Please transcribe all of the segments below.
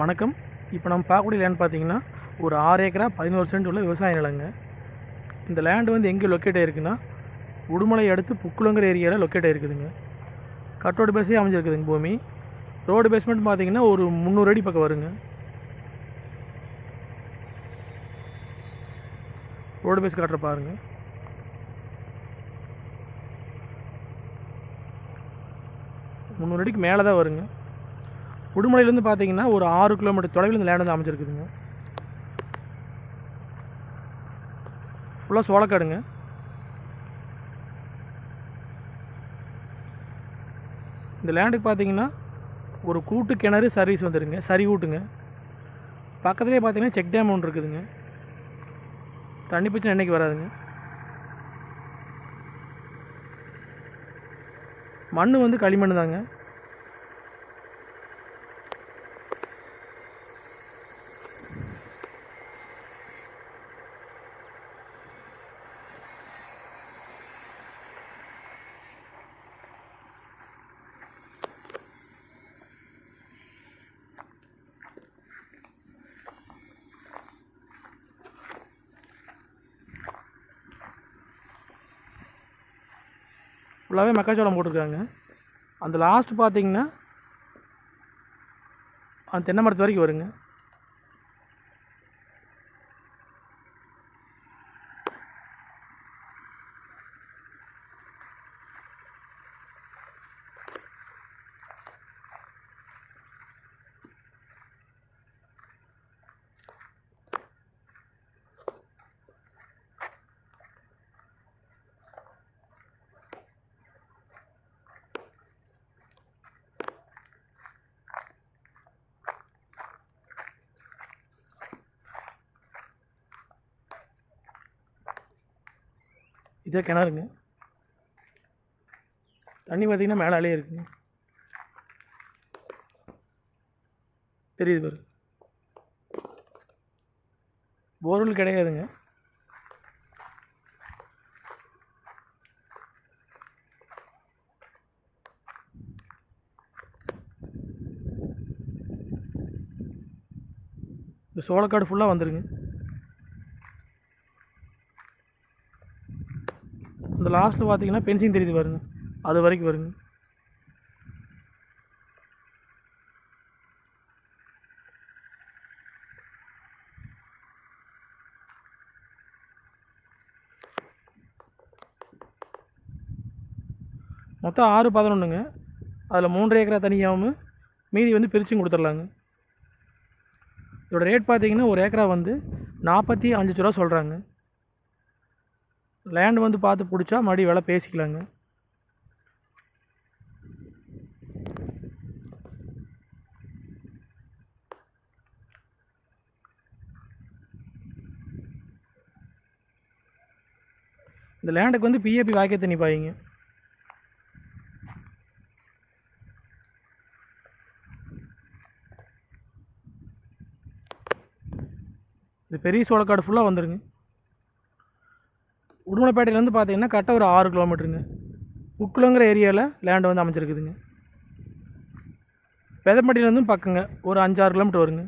வணக்கம். இப்போ நம்ம பார்க்கக்கூடிய லேண்ட் பார்த்தீங்கன்னா ஒரு ஆறு ஏக்கரா பதினோரு சென்ட் உள்ள விவசாய நிலங்க. இந்த லேண்டு வந்து எங்கே லொக்கேட் ஆகிருக்குன்னா உடுமலை அடுத்து புக்குளங்கிற ஏரியாவில் லொக்கேட் ஆயிருக்குதுங்க. கட்டோடு பேஸே அமைஞ்சிருக்குதுங்க பூமி. ரோடு பேஸ்மெண்ட் பார்த்தீங்கன்னா ஒரு முந்நூறு அடி பக்கம் வருங்க. ரோடு பேஸ் காட்டுற பாருங்கள் முந்நூறு அடிக்கு மேலே தான் வருங்க. உடுமலையிலேருந்து பார்த்தீங்கன்னா ஒரு ஆறு கிலோமீட்டர் தொலைவில் இந்த லேண்ட் வந்து அமைஞ்சிருக்குதுங்க. ஃபுல்லாக சோளக்காடுங்க. இந்த லேண்டுக்கு பார்த்தீங்கன்னா ஒரு கூட்டு கிணறு சர்வீஸ் வந்துடுங்க சரி ஊட்டுங்க. பக்கத்துலேயே பார்த்தீங்கன்னா செக் டேம் ஒன்று இருக்குதுங்க. தண்ணி பிரச்சனை என்றைக்கு வராதுங்க. மண் வந்து களிமண் தாங்க ஃபுல்லாகவே மக்காச்சோளம் போட்டிருக்காங்க. அந்த லாஸ்ட் பார்த்தீங்கன்னா அந்த தென்னை மரத்து வரைக்கும் வருங்க. இதே கிணறுங்க. தண்ணி பார்த்திங்கன்னா மேலாலே இருக்குங்க. தெரியுது பாரு. போர்வெல் கிடையாதுங்க. இந்த சோளக்காடு ஃபுல்லாக வந்துருங்க. அந்த லாஸ்ட்டில் பார்த்தீங்கன்னா பென்சிங் தெரியுது பாருங்க அது வரைக்கும் வருங்க. மொத்தம் ஆறு பதினொன்றுங்க அதில் மூன்றரை ஏக்கரா தனியாகவும் மீதி வந்து பிரிச்சும் கொடுத்துர்லாங்க இதோட ரேட் பார்த்தீங்கன்னா ஒரு ஏக்கரா வந்து நாற்பத்தி அஞ்சு ரூபா சொல்கிறாங்க லேண்ட் வந்து பார்த்து பிடிச்சா மறுபடியும் விலை பேசிக்கலாங்க. இந்த லேண்டுக்கு வந்து பிஏபி வாக்கிய தண்ணி பாயிங்க. இந்த பெரிய சோளக்காடு ஃபுல்லாக வந்துருங்க. உடுமலைப்பேட்டையிலேருந்து பார்த்தீங்கன்னா கரெக்டாக ஒரு ஆறு கிலோமீட்டருங்க. உக்குளங்கிற ஏரியாவில் லேண்டு வந்து அமைச்சிருக்குதுங்க பெதம்பட்டியிலேருந்தும் பக்கங்க ஒரு அஞ்சாறு கிலோமீட்டர் வருங்க.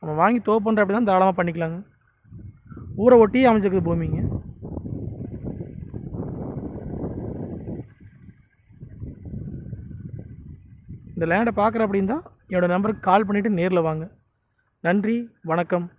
நம்ம வாங்கி தோப்பு பண்ணுற அப்படி தான் தாராளமாக பண்ணிக்கலாங்க. ஊரை ஒட்டியே அமைச்சிருக்குது பூமிங்க. இந்த லேண்டை பார்க்குற அப்படின்னு தான் என்னோடய நம்பருக்கு கால் பண்ணிவிட்டு நேரில் வாங்க. நன்றி வணக்கம்.